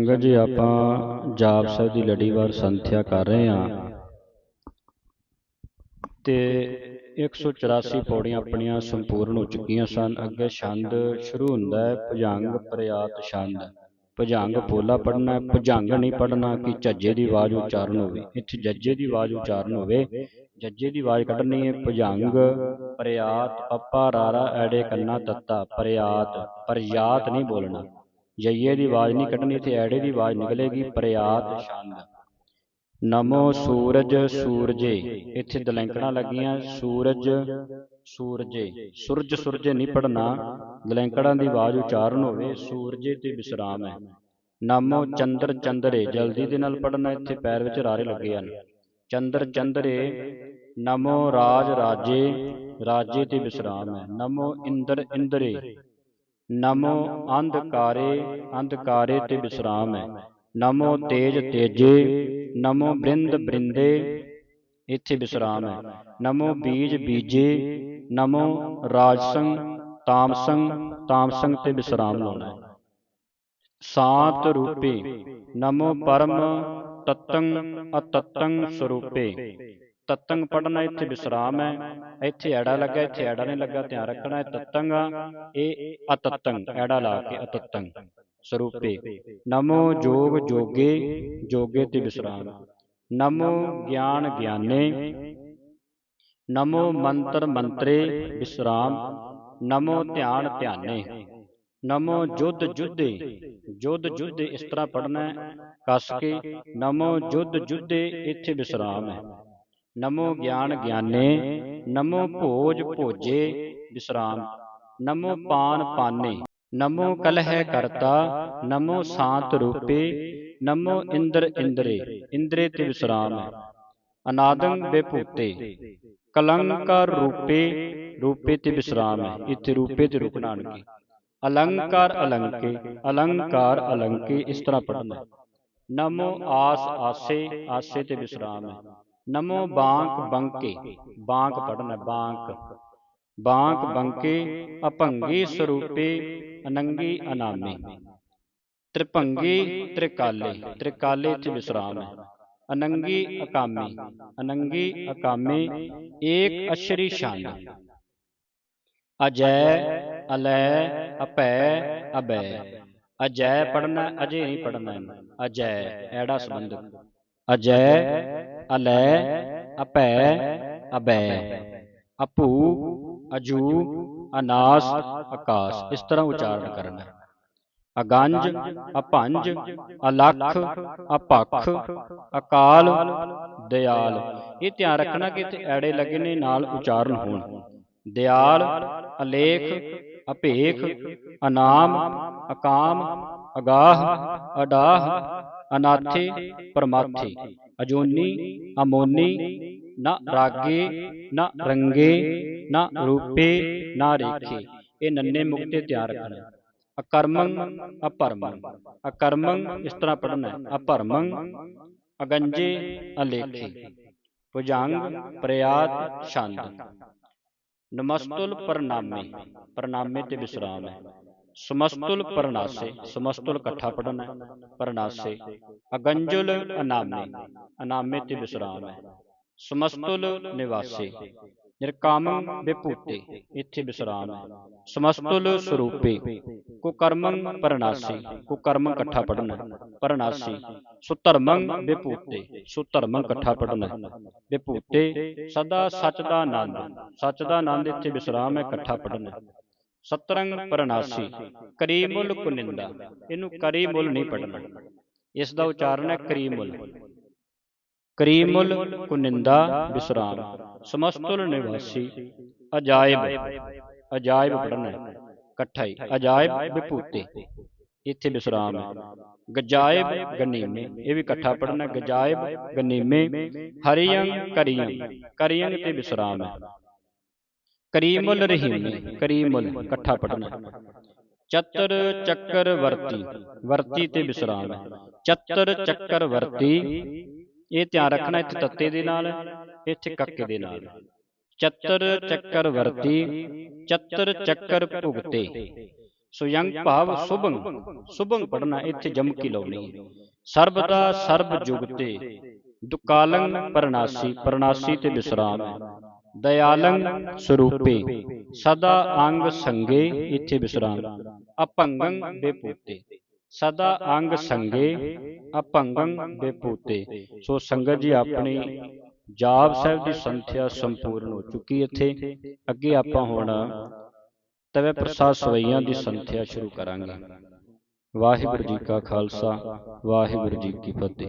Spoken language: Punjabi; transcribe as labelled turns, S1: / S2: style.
S1: ਸੰਗਤ ਜੀ, ਆਪਾਂ ਜਾਪ ਸਾਹਿਬ ਦੀ ਲੜੀਵਾਰ ਸੰਥਿਆ ਕਰ ਰਹੇ ਹਾਂ। ਤੇ 184 ਪੌੜੀਆਂ ਆਪਣੀਆਂ ਸੰਪੂਰਨ ਹੋ ਚੁੱਕੀਆਂ ਸਨ। ਅੱਗੇ ਛੰਦ ਸ਼ੁਰੂ ਹੁੰਦਾ ਹੈ, ਭੁਜੰਗ ਪ੍ਰਿਆਤ ਛੰਦ। ਭੁਜੰਗ ਪੋਲਾ ਪੜਨਾ ਹੈ, ਭੁਜੰਗ ਨਹੀਂ ਪੜਨਾ ਕਿ ਝੱਜੇ ਦੀ ਆਵਾਜ਼ ਉਚਾਰਨ ਹੋਵੇ। ਇੱਥੇ ਜੱਜੇ ਦੀ ਆਵਾਜ਼ ਉਚਾਰਨ ਹੋਵੇ ਜੱਜੇ ਦੀ ਆਵਾਜ਼ ਕੱਢਣੀ ਹੈ, ਭੁਜੰਗ ਪ੍ਰਿਆਤ ਪੱਪਾ ਰਾਰਾ ਐੜੇ ਕੰਨਾ ਤੱਤਾ ਪ੍ਰਿਆਤ ਪ੍ਰਿਆਤ ਨਹੀਂ ਬੋਲਣਾ। ਜਈਏ ਦੀ ਆਵਾਜ਼ ਨਹੀਂ ਕੱਢਣੀ ਇੱਥੇ ਐੜੇ ਦੀ ਆਵਾਜ਼ ਨਿਕਲੇਗੀ ਪ੍ਰਿਆਤ ਛੰਦ। ਨਮੋ ਸੂਰਜ ਸੂਰਜੇ ਇੱਥੇ ਦਲੈਂਕੜਾਂ ਲੱਗੀਆਂ ਸੂਰਜ ਸੂਰਜੇ ਸੂਰਜ। ਸੂਰਜੇ। ਨਹੀਂ ਪੜਨਾ ਦਲੈਂਕੜਾਂ ਦੀ ਆਵਾਜ਼ ਉਚਾਰਨ ਹੋਵੇ ਸੂਰਜੇ ਤੇ ਵਿਸਰਾਮ ਹੈ। ਨਮੋ ਚੰਦਰ ਚੰਦਰੇ ਜਲਦੀ ਦੇ ਨਾਲ ਪੜਨਾ ਇੱਥੇ ਪੈਰ ਵਿੱਚ ਰਾਰੇ ਲੱਗੇ ਹਨ ਚੰਦਰ ਚੰਦਰੇ ਨਮੋ ਰਾਜ ਰਾਜੇ ਰਾਜੇ। ਤੇ ਵਿਸਰਾਮ ਹੈ। ਨਮੋ ਇੰਦਰ। ਇੰਦਰੇ। ਨਮੋ ਅੰਧਕਾਰੇ ਅੰਧਕਾਰੇ ਤੇ ਵਿਸਰਾਮ ਹੈ। ਨਮੋ ਤੇਜ ਤੇਜੇ ਨਮੋ ਬ੍ਰਿੰਦ ਬ੍ਰਿੰਦੇ ਇੱਥੇ ਵਿਸਰਾਮ ਹੈ। ਨਮੋ ਬੀਜ ਬੀਜੇ ਨਮੋ ਰਾਜਸੰ ਤਾਮਸੰ ਤਾਮਸੰ ਤੇ ਵਿਸਰਾਮ ਲਾਉਣਾ ਹੈ। ਸਾਤ ਰੂਪੇ ਨਮੋ ਪਰਮ ਤਤੰ ਅਤਤੰ ਸਰੂਪੇ। ਤਤੰਗ ਪੜਨਾ ਇੱਥੇ ਵਿਸਰਾਮ ਹੈ। ਇੱਥੇ ਐੜਾ ਲੱਗਾ, ਇੱਥੇ ਐੜਾ ਨਹੀਂ ਲੱਗਾ, ਧਿਆਨ ਰੱਖਣਾ ਹੈ। ਤਤੰਗ ਆ, ਇਹ ਅਤਤੰਗ, ਐੜਾ ਲਾ ਕੇ ਅਤਤੰਗ। ਸਰੂਪੇ, ਨਮੋ ਜੋਗ ਜੋਗੇ ਜੋਗੇ ਤੇ ਵਿਸਰਾਮ। ਨਮੋ ਗਿਆਨ ਗਿਆਨੇ, ਨਮੋ ਮੰਤਰ ਮੰਤਰੇ ਵਿਸਰਾਮ। ਨਮੋ ਧਿਆਨ ਧਿਆਨੇ, ਨਮੋ ਜੁਧ ਜੁਧੇ ਜੁਧ ਜੁਧੇ ਇਸ ਤਰ੍ਹਾਂ ਪੜਨਾ ਹੈ। ਕਸ ਕੇ ਨਮੋ ਜੁਧ ਜੁਧੇ ਇੱਥੇ ਵਿਸਰਾਮ ਹੈ। ਨਮੋ ਗਿਆਨ ਗਿਆਨੇ ਨਮੋ ਭੋਜ ਭੋਜੇ ਵਿਸਰਾਮ ਨਮੋ ਪਾਨ ਪਾਨੇ ਨਮੋ ਕਲਹਿ ਕਰਤਾ ਨਮੋ ਸਾਤ ਰੂਪੇ ਨਮੋ ਇੰਦਰ ਇੰਦਰੇ ਇੰਦਰੇ ਤੇ ਵਿਸਰਾਮ ਹੈ ਅਨਾਦੰ ਬੇਭੂਤੇ ਕਲੰਕਾਰ ਰੂਪੇ ਰੂਪੇ ਤੇ ਵਿਸਰਾਮ ਹੈ ਇੱਥੇ ਰੂਪੇ ਤੇ ਰੁਕਣਾ ਅਣਕੇ ਅਲੰਕਾਰ ਅਲੰਕੇ ਅਲੰਕਾਰ ਅਲੰਕੇ ਇਸ ਤਰ੍ਹਾਂ ਪੜਨਾ ਨਮੋ ਆਸ ਆਸੇ ਆਸੇ ਤੇ ਵਿਸਰਾਮ ਹੈ। ਨਮੋ ਬਾਂਕ ਬੰਕੇ ਬਾਂਕ ਪੜਨਾ ਬਾਂਕ ਬਾਂਕ ਬੰਕੇ ਅਭੰਗੀ ਸਰੂਪੇ ਅਨੰਗੀ ਅਨਾਮੇ ਤ੍ਰਿਭੰਗੀ ਤ੍ਰਿਕਾਲੇ ਤ੍ਰਿਕਾਲੇ ਚ ਵਿਸਰਾਮ ਹੈ ਅਨੰਗੀ ਅਕਾਮੀ ਅਨੰਗੀ ਅਕਾਮੇ ਏਕ ਅਸ਼ਰੀ ਸ਼ਾਨ ਅਜੈ ਅਲੈ ਅਪੈ ਅਬੈ ਅਜੈ ਪੜਨਾ ਅਜੇ ਨਹੀਂ ਪੜਨਾ ਅਜੈ ਐੜਾ ਸੰਬੰਧਕ ਅਜੈ, ਅਲੈ, ਅਪੈ, ਅਬੈ। ਅਪੂ, ਅਜੂ, ਅਨਾਸ ਆਕਾਸ਼ ਇਸ ਤਰ੍ਹਾਂ ਉਚਾਰਨ ਕਰਨਾ। ਅਗੰਜ ਅਭੰਜ ਅਲਖ, ਅਪਖ, ਅਕਾਲ, ਦਿਆਲ। ਇਹ ਧਿਆਨ ਰੱਖਣਾ ਕਿ ਇੱਥੇ ਐੜੇ ਲੱਗਣੇ ਨਾਲ ਉਚਾਰਨ ਹੋਣ। ਦਿਆਲ, ਅਲੇਖ ਅਭੇਖ ਅਨਾਮ, ਅਕਾਮ, ਅਗਾਹ, ਅਡਾਹ ਅਨਾਥੇ ਪਰਮਾਥੇ ਅਜੋਨੀ ਅਮੋਨੀ ਨਾ ਰਾਗੇ ਨਾ ਰੰਗੇ ਨਾ ਰੂਪੇ ਨਾ ਰੇਖੇ ਇਹ ਨੰਨੇ ਮੁਕਤੇ ਤਿਆਰ ਰੱਖਣਾ ਅਕਰਮੰ ਅਪਰਮੰ ਅਕਰਮੰ ਇਸ ਤਰ੍ਹਾਂ ਪੜਨਾ ਹੈ ਅਪਰਮੰ ਅਗੰਜੇ ਅਲੇਖੇ ਭੁਜੰਗ ਪ੍ਰਿਆਤ ਛੰਦ ਨਮਸਤੁਲ ਪ੍ਰਣਾਮੇ ਪ੍ਰਣਾਮੇ ਤੇ ਵਿਸਰਾਮ ਹੈ ਸਮਸਤੁਲ ਪਰਨਾਸੇ ਸਮਸਤੁਲ ਇਕੱਠਾ ਪੜਨਾ ਹੈ ਪਰਨਾਸੇ। ਅਗੰਜੁਲ ਅਨਾਮੇ ਅਨਾਮੇ ਤੇ ਵਿਸਰਾਮ ਹੈ। ਸਮਸਤੁਲ ਨਿਵਾਸੇ ਨਿਰਕਾਮੰ ਵਿਭੂਤੇ ਇੱਥੇ ਵਿਸਰਾਮ ਹੈ। ਸਮਸਤੁਲ ਸਰੂਪੇ ਕੁਕਰਮੰ ਪਰਨਾਸੀ ਕੁਕਰਮੰ ਇਕੱਠਾ ਪੜਨਾ ਪਰਨਾਸੀ। ਸੁਧਰਮੰ ਵਿਭੂਤੇ ਸੁਧਰਮੰ ਇਕੱਠਾ ਪੜਨਾ ਵਿਭੂਤੇ ਸਦਾ ਸਚ ਦਾ ਆਨੰਦ ਸਚ ਦਾ ਆਨੰਦ ਇੱਥੇ ਵਿਸਰਾਮ ਹੈ ਇਕੱਠਾ ਪੜਨਾ ਸਤਰੰਗ ਪਰਨਾਸੀ ਕਰੀ ਕੁਨਿੰਦਾ ਇਹਨੂੰ ਕਰੀ ਨਹੀਂ ਪੜਨਾ ਇਸ ਦਾ ਉਚਾਰਨ ਹੈ ਕਰੀ ਕਰੀਮੁਲ ਕੁਨਿੰਦਾ ਵਿਸਰਾਮ। ਸਮਸਤੁਲ ਨਿਵਾਸੀ, ਅਜਾਇਬ ਅਜਾਇਬ ਪੜਨਾ ਇਕੱਠਾ ਹੀ ਅਜਾਇਬ ਵਿਭੂਤੇ। ਇੱਥੇ ਵਿਸਰਾਮ ਹੈ। ਗਜਾਇਬ ਗਨੀਮੇ, ਇਹ ਵੀ ਇਕੱਠਾ ਪੜਨਾ ਗਜਾਇਬ ਗਨੀਮੇ ਹਰੀਯੰ ਕਰੀਯੰ ਕਰੀਯੰ ਤੇ ਵਿਸਰਾਮ ਹੈ। ਕਰੀਮੁਲ ਰਹੀਮੇ ਕਰੀਮੁਲ ਇਕੱਠਾ ਪੜਨਾ ਚਤਰ ਚੱਕਰ ਵਰਤੀ ਵਰਤੀ ਤੇ ਵਿਸਰਾਮ। ਚਤਰ ਚੱਕਰ ਵਰਤੀ ਇਹ ਧਿਆਨ ਰੱਖਣਾ ਇੱਥੇ ਤੱਤੇ ਦੇ ਨਾਲ ਇੱਥੇ ਕੱਕੇ ਦੇ ਨਾਲ। ਚਤਰ ਚੱਕਰ ਵਰਤੀ ਚਤਰ ਚੱਕਰ ਭੁਗਤੇ। ਸੁਯੰਗ ਭਾਵ ਸੁਭੰ ਸੁਭੰ ਪੜਨਾ ਇੱਥੇ ਜਮਕੀ ਲਾਉਣੀ। ਹੈ ਸਰਬਦਾ ਸਰਬ ਜੁਗਤੇ ਦੁਕਾਲੰ ਪਰਨਾਸੀ ਪਰਨਾਸੀ ਤੇ ਵਿਸਰਾਮ। ਹੈ ਦਇਆਲੰ ਸਰੂਪੇ, ਸਦਾ ਅੰਗ ਸੰਗੇ ਇੱਥੇ ਵਿਸਰਾਮ ਅਪੰਗੰ ਬੇਪੂਤੇ ਸਦਾ ਅੰਗ ਸੰਗੇ ਅਪੰਗੰ ਬੇਪੂਤੇ ਸੋ ਸੰਗਤ ਜੀ, ਆਪਣੀ ਜਾਪ ਸਾਹਿਬ ਦੀ ਸੰਥਿਆ ਸੰਪੂਰਨ ਹੋ ਚੁੱਕੀ ਇੱਥੇ। ਅੱਗੇ ਆਪਾਂ ਹੁਣ ਤਵੇ ਪ੍ਰਸਾਦ ਸਵਈਆਂ ਦੀ ਸੰਥਿਆ ਸ਼ੁਰੂ ਕਰਾਂਗੇ। ਵਾਹਿਗੁਰੂ ਜੀ ਕਾ ਖਾਲਸਾ, ਵਾਹਿਗੁਰੂ ਜੀ ਕੀ ਫਤਿਹ।